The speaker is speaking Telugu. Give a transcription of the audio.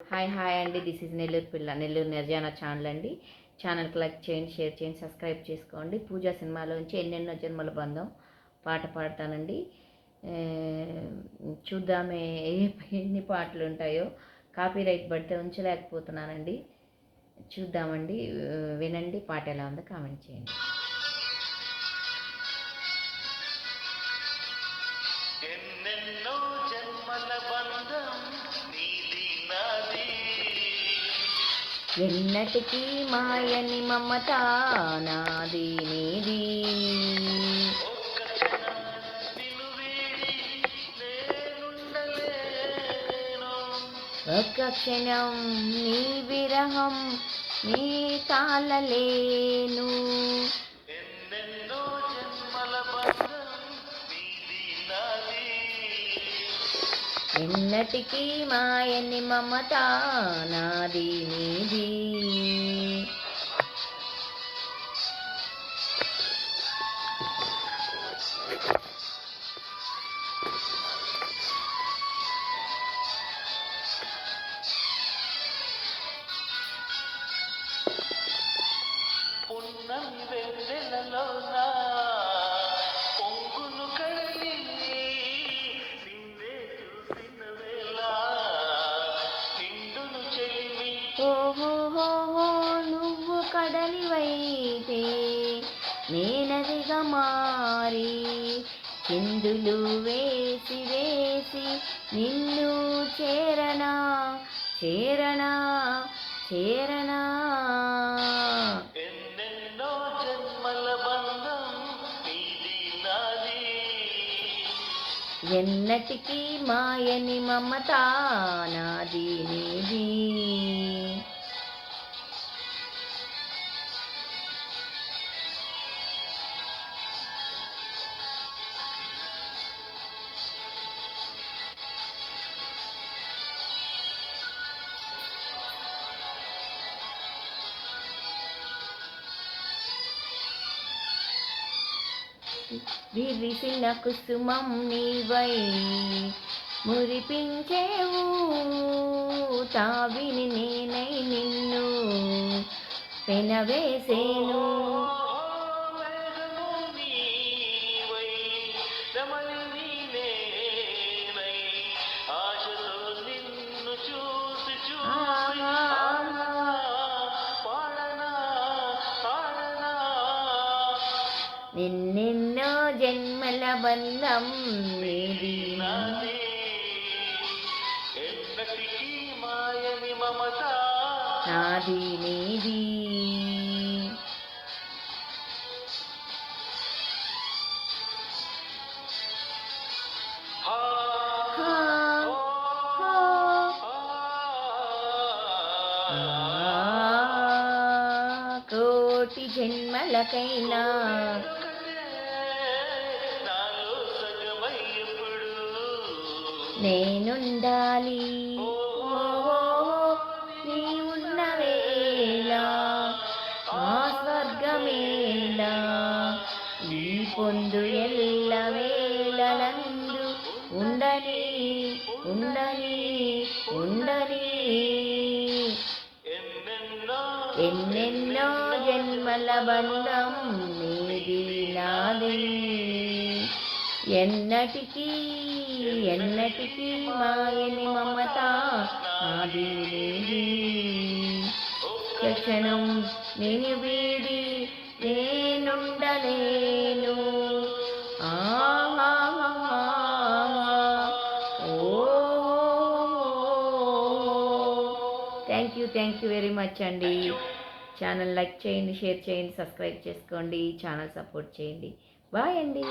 హాయ్ హాయ్ అండి. దిస్ ఇస్ నెల్లూరు పిల్ల నెల్లూరు నిర్జాన ఛానల్ అండి. ఛానల్కి లైక్ చేయండి షేర్ చేయండి సబ్స్క్రైబ్ చేసుకోండి. పూజా సినిమాలోంచి ఎన్నెన్నో జన్మల బంధం పాట పాడతానండి. చూద్దామే ఏ- ఎన్ని పాటలు ఉంటాయో. కాపీ రైట్ పడితే ఉంచలేకపోతున్నానండి. చూద్దామండి వినండి పాట ఎలా ఉందో కామెంట్ చేయండి. ఎన్నెన్నో ఎన్నటికీ మాయని మమత నాది నీది. ఒక్క క్షణం క్షణం నీ విరహం నీ తాళలేను. ఎన్నటికీ మాయని మమత నాది నీది. పున్నమి వెన్నెలలోన పొంగును కడలివైతే నేనదిగా మారి చిందులు వేసి వేసి నిన్ను చేరనా చేరనా చేరనా. ఎన్నెన్నో జన్మల బంధం నీది నాది. ఎన్నటికీ మాయని మమత నాది నీది. విరిసిన కుసుమం నీవై మురిపించేవు తావిని నేనై నిన్ను పెనవేసేను వేదము ఆశతో నిన్ను చూసి చూసి నిన్నెన్నో జన్మల బంధం నీది నాది ఎన్నటికీ మాయని మమత నాది కోటి జన్మలకైనా. నేనుండాలి. ఓహో, నీ ఉన్న వేళ ఆ స్వర్గమేళ. ఈ పొందు ఎల్ల వేళలందు ఉండని ఉండని ఉండని. ఎన్నెన్నో జన్మల బంధం నీది నాది ఎన్నటికీ ఎన్నటికీ మాయని మమత నాది నీది క్షణం నేను వీడి నేనుండలేను. Thank you thank you very much అండి. ఛానల్ లైక్ చేయండి షేర్ చేయండి సబ్స్క్రైబ్ చేసుకోండి ఛానల్ సపోర్ట్ చేయండి. బాయ్ అండి.